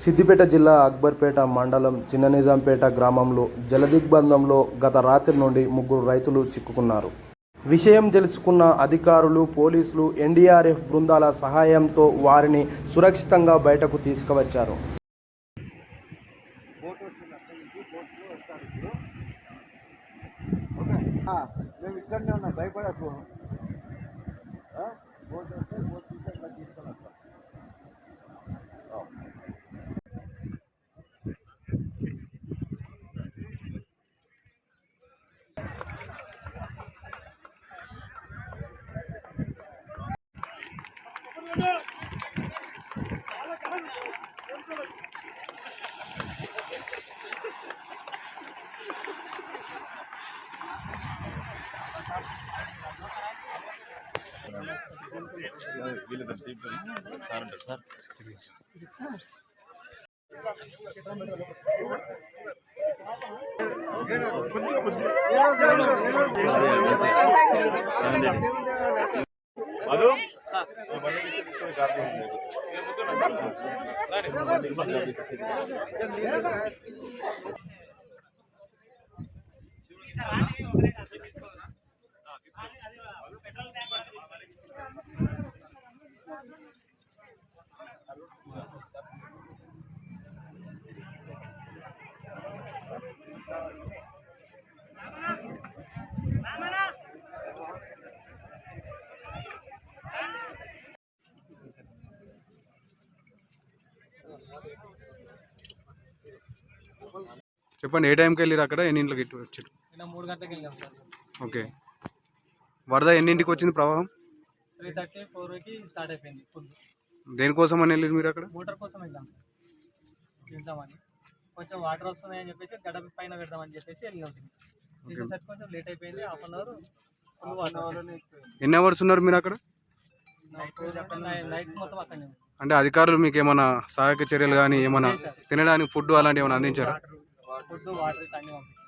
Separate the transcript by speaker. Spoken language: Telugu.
Speaker 1: సిద్దిపేట జిల్లా అక్బర్పేట మండలం చిన్న నిజాంపేట గ్రామంలో జలదిగ్బంధంలో గత రాత్రి నుండి ముగ్గురు రైతులు చిక్కుకున్నారు. విషయం తెలుసుకున్న అధికారులు పోలీసులు ఎన్డీఆర్ఎఫ్ బృందాల సహాయంతో వారిని సురక్షితంగా బయటకు తీసుకువచ్చారు.
Speaker 2: మేము ఇక్కడనే ఉన్నాం. భయపడకు. ಅದು కారణం లేదు
Speaker 3: చెప్పండి ఏ టైంకి వెళ్ళారు అక్కడ? ఎన్ని ఇంట్లోకి ఇటు వచ్చారు
Speaker 4: మూడు గంటలకు వెళ్ళాం సార్.
Speaker 3: ఓకే. వరద ఎన్నింటికి వచ్చింది ప్రవాహం?
Speaker 4: త్రీ థర్టీ ఫోర్కి స్టార్ట్ అయిపోయింది ఫుల్.
Speaker 3: దేనికోసం అని వెళ్ళారు మీరు అక్కడ?
Speaker 4: మోటార్ కోసం వెళ్ళాం సార్. తీద్దామని కొంచెం వాటర్ వస్తున్నాయని చెప్పేసి గడప పైన పెడదామని చెప్పేసి కొంచెం లేట్ అయిపోయింది half an hour full water
Speaker 3: ఎన్ని అవర్స్ ఉన్నారు మీరు అక్కడ?
Speaker 4: నైట్ నైట్ మొత్తం అక్కడనే.
Speaker 3: అంటే అధికారులు మీకు ఏమైనా సహాయక చర్యలు కానీ ఏమైనా తినడానికి ఫుడ్ అలాంటివి ఏమైనా అందించారా?
Speaker 4: ఫుడ్ వాటర్ అన్ని పంపించాం